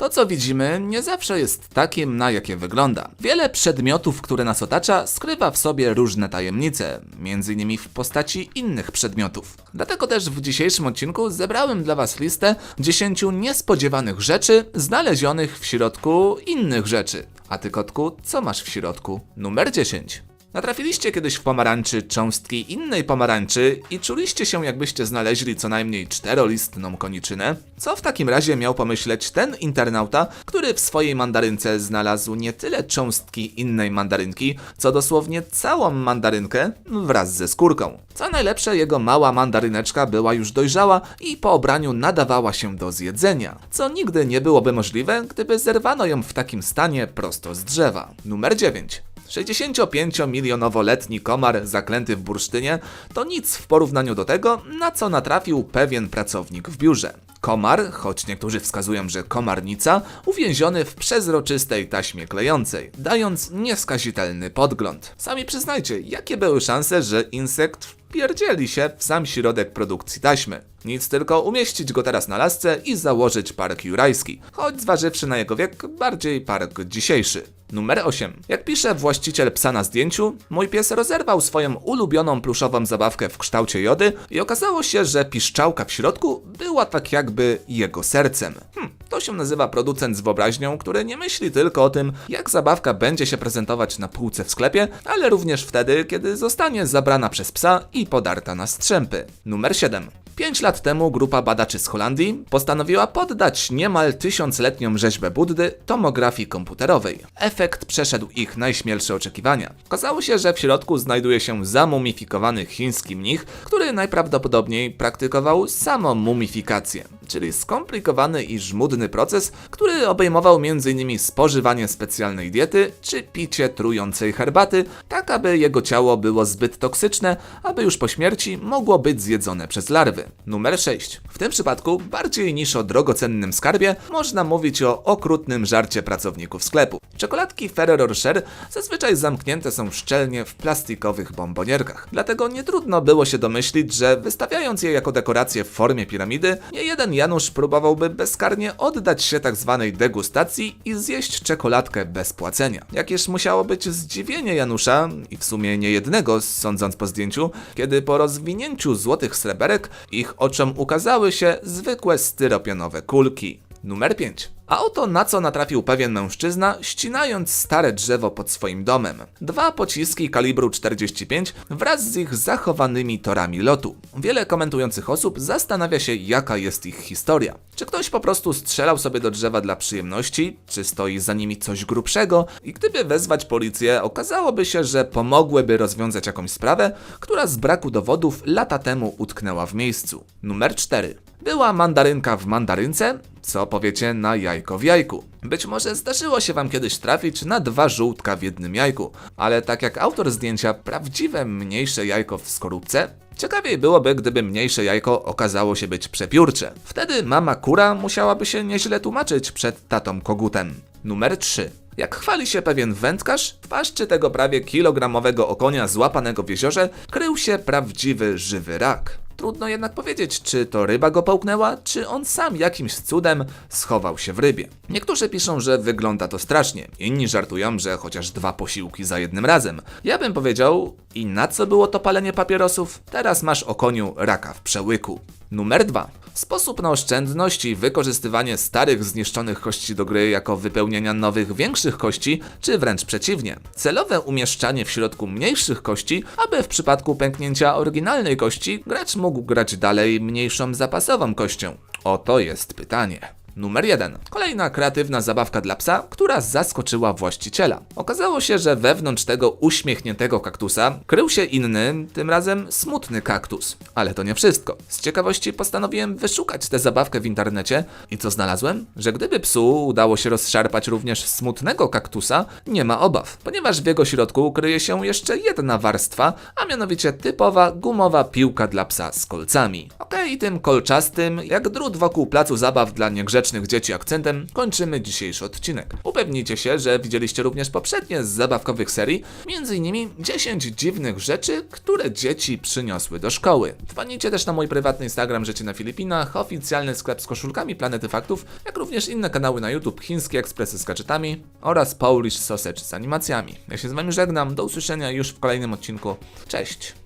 To, co widzimy, nie zawsze jest takim, na jakie wygląda. Wiele przedmiotów, które nas otacza, skrywa w sobie różne tajemnice, między innymi w postaci innych przedmiotów. Dlatego też w dzisiejszym odcinku zebrałem dla Was listę 10 niespodziewanych rzeczy znalezionych w środku innych rzeczy. A ty, kotku, co masz w środku? Numer 10. Natrafiliście kiedyś w pomarańczy cząstki innej pomarańczy i czuliście się jakbyście znaleźli co najmniej czterolistną koniczynę? Co w takim razie miał pomyśleć ten internauta, który w swojej mandarynce znalazł nie tyle cząstki innej mandarynki, co dosłownie całą mandarynkę wraz ze skórką. Co najlepsze, jego mała mandaryneczka była już dojrzała i po obraniu nadawała się do zjedzenia, co nigdy nie byłoby możliwe, gdyby zerwano ją w takim stanie prosto z drzewa. Numer 9. 65-milionowoletni komar zaklęty w bursztynie to nic w porównaniu do tego, na co natrafił pewien pracownik w biurze. Komar, choć niektórzy wskazują, że komarnica, uwięziony w przezroczystej taśmie klejącej, dając nieskazitelny podgląd. Sami przyznajcie, jakie były szanse, że insekt wpierdzieli się w sam środek produkcji taśmy. Nic tylko umieścić go teraz na lasce i założyć park jurajski, choć zważywszy na jego wiek, bardziej park dzisiejszy. Numer 8. Jak pisze właściciel psa na zdjęciu, mój pies rozerwał swoją ulubioną pluszową zabawkę w kształcie jody i okazało się, że piszczałka w środku była tak jakby jego sercem. Hm, to się nazywa producent z wyobraźnią, który nie myśli tylko o tym, jak zabawka będzie się prezentować na półce w sklepie, ale również wtedy, kiedy zostanie zabrana przez psa i podarta na strzępy. Numer 7. Pięć lat temu grupa badaczy z Holandii postanowiła poddać niemal tysiącletnią rzeźbę Buddy tomografii komputerowej. Efekt przeszedł ich najśmielsze oczekiwania. Okazało się, że w środku znajduje się zamumifikowany chiński mnich, który najprawdopodobniej praktykował samą mumifikację, czyli skomplikowany i żmudny proces, który obejmował m.in. spożywanie specjalnej diety czy picie trującej herbaty, tak aby jego ciało było zbyt toksyczne, aby już po śmierci mogło być zjedzone przez larwy. Numer 6. W tym przypadku, bardziej niż o drogocennym skarbie, można mówić o okrutnym żarcie pracowników sklepu. Czekoladki Ferrero Rocher zazwyczaj zamknięte są szczelnie w plastikowych bombonierkach. Dlatego nie trudno było się domyślić, że wystawiając je jako dekorację w formie piramidy, nie jeden Janusz próbowałby bezkarnie oddać się tak zwanej degustacji i zjeść czekoladkę bez płacenia. Jakież musiało być zdziwienie Janusza, i w sumie nie jednego, sądząc po zdjęciu, kiedy po rozwinięciu złotych sreberek ich oczom ukazały się zwykłe styropianowe kulki. Numer 5. A oto na co natrafił pewien mężczyzna, ścinając stare drzewo pod swoim domem. Dwa pociski kalibru 45 wraz z ich zachowanymi torami lotu. Wiele komentujących osób zastanawia się, jaka jest ich historia. Czy ktoś po prostu strzelał sobie do drzewa dla przyjemności, czy stoi za nimi coś grubszego i gdyby wezwać policję, okazałoby się, że pomogłyby rozwiązać jakąś sprawę, która z braku dowodów lata temu utknęła w miejscu. Numer 4. Była mandarynka w mandarynce? Co powiecie na jajko w jajku? Być może zdarzyło się wam kiedyś trafić na dwa żółtka w jednym jajku, ale tak jak autor zdjęcia prawdziwe mniejsze jajko w skorupce, Ciekawiej byłoby, gdyby mniejsze jajko okazało się być przepiórcze. Wtedy mama kura musiałaby się nieźle tłumaczyć przed tatą kogutem. Numer 3. Jak chwali się pewien wędkarz, w paszczy tego prawie kilogramowego okonia złapanego w jeziorze krył się prawdziwy żywy rak. Trudno jednak powiedzieć, czy to ryba go połknęła, czy on sam jakimś cudem schował się w rybie. Niektórzy piszą, że wygląda to strasznie, inni żartują, że chociaż dwa posiłki za jednym razem. Ja bym powiedział, i na co było to palenie papierosów? Teraz masz o koniu raka w przełyku. Numer 2. Sposób na oszczędność i wykorzystywanie starych, zniszczonych kości do gry jako wypełnienia nowych, większych kości, czy wręcz przeciwnie. Celowe umieszczanie w środku mniejszych kości, aby w przypadku pęknięcia oryginalnej kości gracz mógł grać dalej mniejszą zapasową kością. Oto jest pytanie. Numer 1. Kolejna kreatywna zabawka dla psa, która zaskoczyła właściciela. Okazało się, że wewnątrz tego uśmiechniętego kaktusa krył się inny, tym razem smutny kaktus. Ale to nie wszystko. Z ciekawości postanowiłem wyszukać tę zabawkę w internecie i co znalazłem? Że gdyby psu udało się rozszarpać również smutnego kaktusa, nie ma obaw, ponieważ w jego środku kryje się jeszcze jedna warstwa, a mianowicie typowa gumowa piłka dla psa z kolcami. Okej, tym kolczastym, jak drut wokół placu zabaw dla niegrzecznych mrocznych dzieci akcentem kończymy dzisiejszy odcinek. Upewnijcie się, że widzieliście również poprzednie z zabawkowych serii, m.in. 10 dziwnych rzeczy, które dzieci przyniosły do szkoły. Wpadnijcie też na mój prywatny Instagram Życie na Filipinach, oficjalny sklep z koszulkami Planety Faktów, jak również inne kanały na YouTube, Chińskie Ekspresy z gadżetami oraz Polish Sausage z animacjami. Ja się z wami żegnam, do usłyszenia już w kolejnym odcinku. Cześć!